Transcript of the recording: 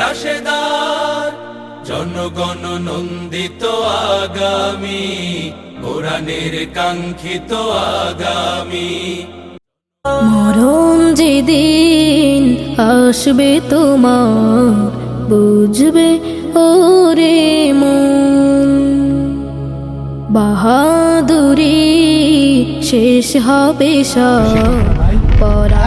রাশেদার জনগণ নন্দিত আগামী কোরআনের কাঙ্ক্ষিত আগামী। মরণ যেদিন আসবে তোমার বুঝবে ওরে মন। বাহাদুরি শেষ হবে সব পরা